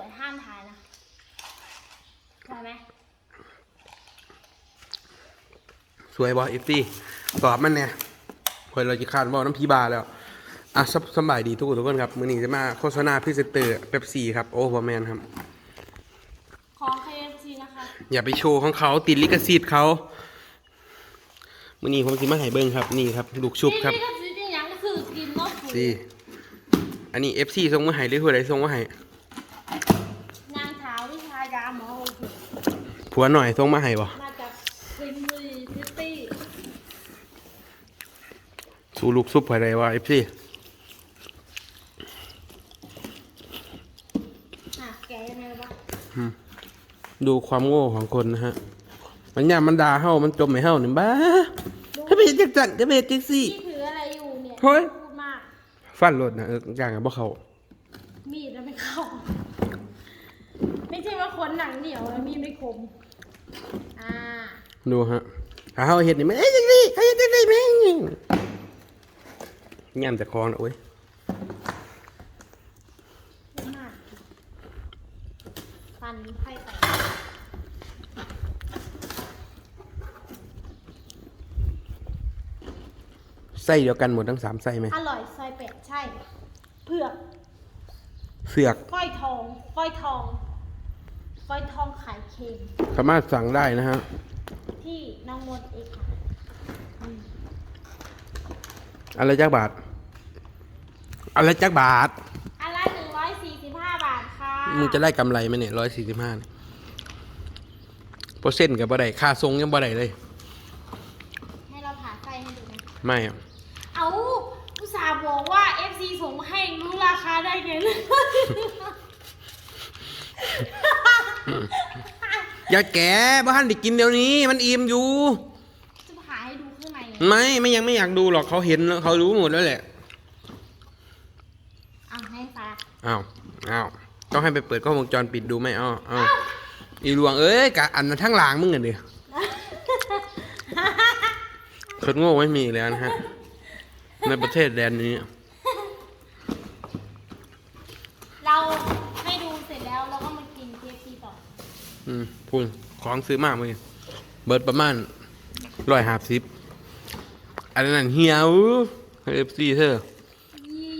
วยห้ามถ่ายนะถ่ายไหมสวยบอเอฟซีตอบมันเนี่ยคอยเราจะคาดบอกน้ำพีบาแล้ว อะสบสำบายดีทุกคนทุกคนครับ มือนี้จะมาโฆษณาพรีเซนเตอร์เป๊ปซี่ครับ โอ้โหแมนครับ ของ KFC นะคะ อย่าไปโชว์ของเขาติดลิขสิทธิ์เขา มือนี้ผมสิมาให้เบิ้งครับ นี่ครับ ลูกชุบครับนี่ก็จริงๆยังก็คือกินนกซีอันนี้เอฟซีส่งมาให้หรือผู้ใดส่งมาให้ นางเท้าวิชายาหมอโอเค ผัวหน่อยส่งมาให้บ่มาจากซิมบุรีซิตี้สู้ลูกซุปอะไรวะเอฟซีอะแกยังไงวะดูความโง่ของคนนะฮะ มันยามมันด่าเฮามันจมไม่เฮาหนี่งบ้าถ้าเป็นจักจันจะเป็นจักซี่พี่ถืออะไรอยู่เนี่ยเฮ้ย พูดมาก ฟันรถนะเอออย่างกับบ่เขามีดแล้วไม่เข้า ไม่ใช่ว่าคนหนังเหนียวแล้วมีดไม่คม อ่าดูฮะถ้าเฮาเฮ็ดนี่มันเอ้ยจังซี่เฮ้ยจังซี่แม่งยามแต่คอนะโอ้ยพูดมากฟันไพ่ไปไส้เดียวกันหมดทั้งสามไส้ไหมอร่อยซอยเป็ดใช่ เผือก เสือก ก้อยทอง ก้อยทอง ก้อยทองไข่เค็มสามารถสั่งได้นะฮะ ที่น้องมนต์เอกค่ะอืมอะไรจักบาท อะไรจักบาท อันละหนึ่งร้อยสี่สิบห้าบาทค่ะมึงจะได้กำไรไหมเนี่ยร้อยสี่สิบห้าเปอร์เซ็นต์กับบ่ได้ค่าทรงยังบ่ได้เลย ให้เราผ่าไส้ให้ดูนะไม่อะเอาอุตส่าห์บอกว่า FC ส่งมาให้รู้ราคาได้ไงเลย อย่าแกะบ้านได้กินเดี๋ยวนี้ มันอิ่มอยู่ จะผ่าให้ดูข้างในไงไม่ไม่ยังไม่อยากดูหรอกเขาเห็นแล้วเขารู้หมดแล้วแหละเอาให้ฟ้าอ้าวอ้าวต้องให้ไปเปิดกล้องวงจรปิดดูไหมอ้าวอ้าวอีหลวงเอ้ยกะอันนั้นทั้งหลางมึงกันดิคนโง่ไม่มีอีกแล้วนะฮะ ในประเทศแดนนี้ เราให้ดูเสร็จแล้วเราก็มากิน KFC ต่อ อืมพูดของซื้อมากเลยเบิร์ดประมาณร้อยห้าสิบอันนั้นเฮียวเอฟซีเธอยี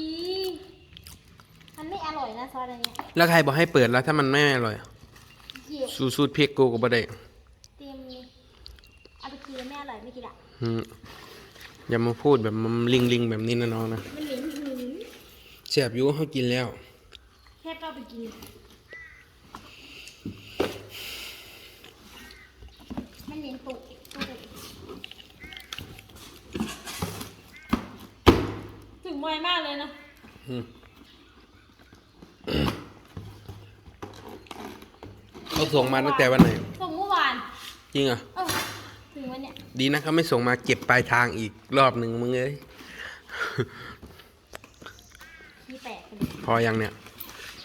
มันไม่อร่อยนะซอสอันเนี้ยแล้วใครบอกให้เปิดแล้วถ้ามันไม่อร่อยเหยียบสูสูตรเพกโกก็บ่ได้เตรียมเอาไปกินแล้วไม่อร่อยไม่กินละอืมอย่ามาพูดแบบมันลิงลิงๆแบบนี้นะน้องนะมันเหม็นหืนเสียบอยูเขากินแล้ว แค่ก็เอาไปกิน มันเหม็นตุกตุกถึงไว มากเลยนะเขาส่งมาตั้งแต่วันไหนส่งเมื่อวาน จริงเหรอะเออถึงวันเนี้ยดีนะเขาไม่ส่งมาเก็บปลายทางอีกรอบหนึ่งมึงเอ้ยมีแปดคนพอยังเนี่ย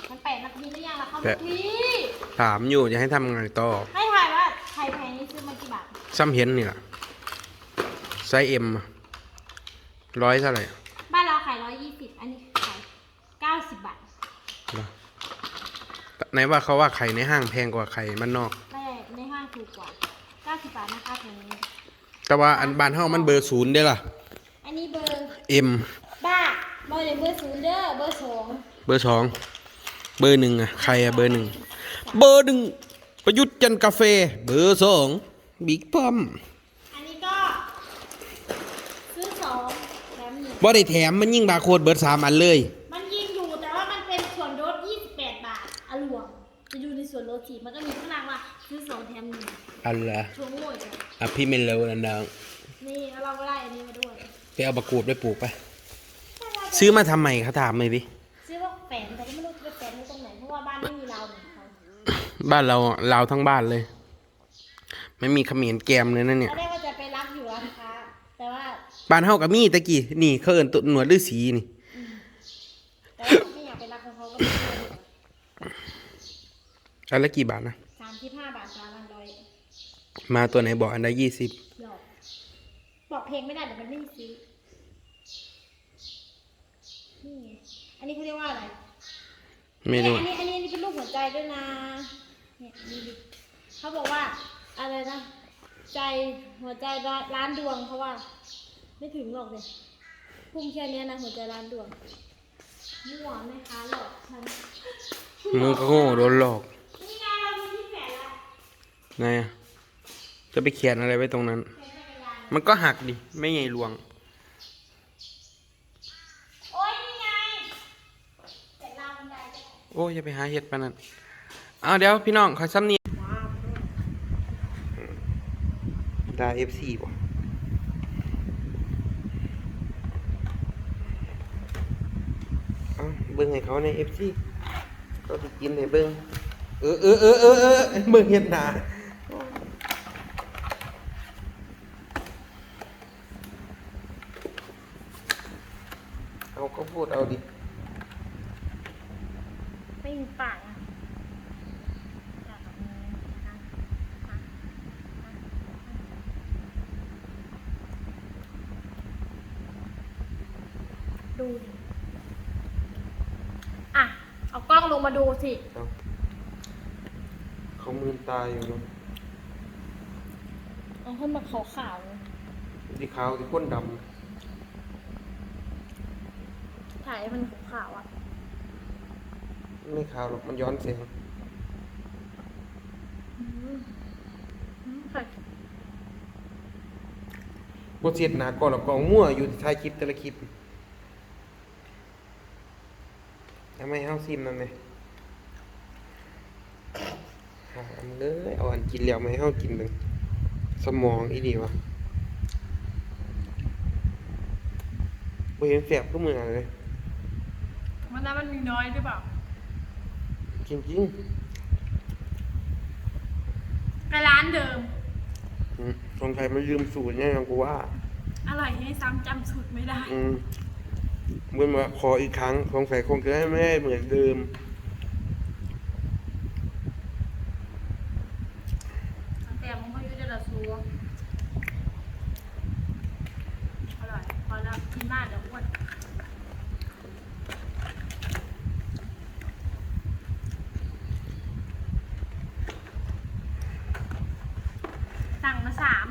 มันแปดนาทีหรือยังล่ะครับแปดพี่ถามอยู่จะให้ทำไงต่อให้ถ่ายว่าไทยแพงนี่ซื้อมากี่บาทซ้ำเห็นนี่แหละไซส์เอ็มร้อยเท่าไหร่บ้านเราขายร้อยยี่สิบอันนี้ขายเก้าสิบบาท ไหนว่าเขาว่าไข่ในห้างแพงกว่าไข่มันนอกไม่ได้ในห้างถูกกว่าเก้าสิบบาทนะคะแพงนี้ แต่ว่าอันบานเฮามันเบอร์ศูนย์ได้อล่ะอันนี้เบอร์เอ็มบ้าเบอร์เลยเบอร์ศูนย์เด้อเบอร์สองเบอร์สองเบอร์หนึ่งอะใครอะเบอร์หนึ่งเบอร์หนึ่งประยุทธ์จันทร์กาแฟเบอร์สองบิ๊กพัมอันนี้ก็ ซื้อสองแถมหนึ่งบ่ได้แถมมันยิ่งบาร์โค้ดเบอร์สามอันเลยมันยิงอยู่แต่ว่ามันเป็นส่วนลดยี่สิ บแปดบาทอะหลวงจะอยู่ในส่วนลดสีมันก็มีข้างล่างว่าซื้อสองแถมหนึ่งอันละชัวโง่จ้ะอะพี่เมนเลวนันดังนี่แล้วเราก็ได้อันนี้มาด้วยไปเอาบะกรูดไปปลูกไปซื้อมาทำไมเขาถามเลยดิซื้อว่าแฝนแต่ก็ไม่รู้จะไปแฝนไว้ตรงไหนเพราะว่าบ้านไม่มีราวเหมือนเขาบ้านเราอะลาวทั้งบ้านเลย ไม่มีเขมิ้นแกมเลยนะเนี่ยตอนแรกว่าจะไปรับอยู่ร้านค้าแต่ว่า บ้านเฮากับมีตะกี้นี่เขาเอิ้นตุหนวดฤาษีนี่ แต่ว่าไม่อยากไปรับเขาก็ไม่ได้ อันละกี่บาทนะสามสิบห้าบาทสามพันร้อยมาตัวไหนบอกอันละยี่สิบหลอกบอกเพลงไม่ได้เดี๋ยวมันไม่มีซื้อนี่ไงอันนี้เขาเรียกว่าอะไรไม่รู้อันนี้อันนี้อันนี้เป็นรูปหัวใจใจด้วยนะ เนี่ยดูดิเขาบอกว่าอะไรนะ ใจหัวใจล้านดวงเพราะว่า ไม่ถึงหรอกเลยพุ่งแค่เนี้ยนะหัวใจล้านดวงมั่วไหมคะหลอกฉันมึงก็โง่โดนหลอก นี่ไงเรามีที่แฝงแล้ว ไงจะไปเขียนอะไรไว้ตรงนั้น มันก็หักดิ ไม่ไงลวง โอ้ยนี่ไงแต่เราบันไดจะโอ้ยอย่าไปหาเห็ดปานนั้นเอาเดี๋ยวพี่น้องขอซ้ำนี้ดาเอฟซีบ่เอาเบิ่งให้เขาในเอฟซีเขาจะกินให้เบิ่งเออเออเออเออเออเบิ่งเห็ดหนาเอา ก็พูดเอาดิ ไม่มีปากอะจับแบบนี้นะนะดูดิ อะ เอากล้องลงมาดูสิเอาเขามืนตาอยู่เนาะเอาให้มาขาวขาวที่ขาวที่ก้นด ถ่ายให้มันขาวขาวๆอะำไม่ขาวหรอกมันย้อนแสงอืมอืมค่ะบทเสียดหนาก่อนหรอกกองมั่วอยู่ท้ายคลิปแต่ละคลิปทำไมเฮาซิมนั่นไงหามันเลยเอาอันกินแล้วไหมาให้เฮากินเลยสมองอีดีวะบ่เห็นแสบก็มือเลย มันนั้นมันมีน้อยหรือเปล่าจริงจริงกระร้านเดิมๆอืมสงสัยมันลืมสูตรเนี่ยยังกูว่า อร่อยให้ซ้ำจำสูตรไม่ได้ อืมเมื่อมาขออีกครั้งสงสัยคงจะไม่ให้เหมือนเดิม แต่มันก็อยู่ในละซัวอร่อย พอแล้วกินมากเดี๋ยวอ้วน สั่งมาสาม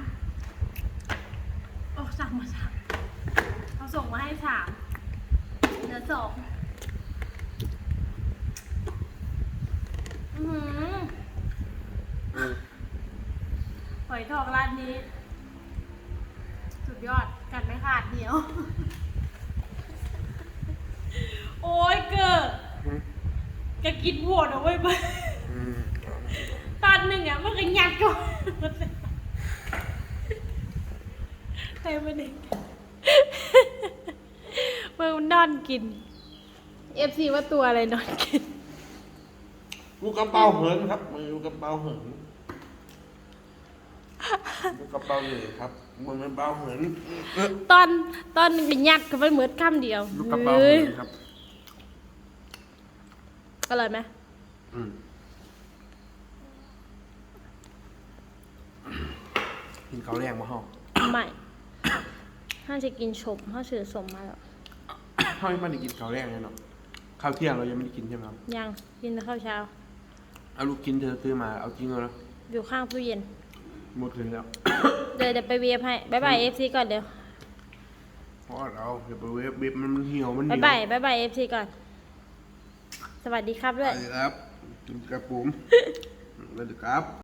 โอ้ สั่งมาสามเขา ส่งมาให้สามเหลือสองอือหืออืมหอยทองร้านนี้ สุดยอดกันไม่ขาดเหนียว โอ้ยเกิดอืมจะกินโหวดเอาไว้ยเบิ้ลอืมตอนหนึ่งอะมันก็ยัดก่อนใครมาเด็ก มึงนอนกินเอฟซีว่าตัวอะไรนอนกิน ลูกกระเป๋าเหินครับมือลูกกระเป๋าเหินลูกกระเป๋าเลยครับมือกระเป๋าเหินเอ้อตอนตอนหนึ่งก็ยัดกันไปเหมือนคำเดียวลูกกระเป๋าเฮ้เหิยนครับอร่อยไหมอืมกินข้าวแรงมาห้องไม่ถ้าจะกินชมถ้าเสือสมมาแล้ว ห้องไม่ได้กินข้าวแรงเลยเนาะข้าวเที่ยงเรายังไม่ได้กินใช่ไหมครับยังกินแต่ข้าวเช้า เอาลูกกินเธอซื้อมาเอาจริงเลยนะอยู่ข้างตู้เย็น หมดเลยแล้วเดี๋ยวเดี๋ยวไปเวียบให้บายบายเอฟซีก่อนเดี๋ยวเพราะเราเดี๋ยวไปเวฟเวฟมันเหี่ยวมันเหบานียยวบายบายบายเอฟซีก่อน สวัสดีครับด้วยสวัสดีครับกินกระปุมสวัสดีครับ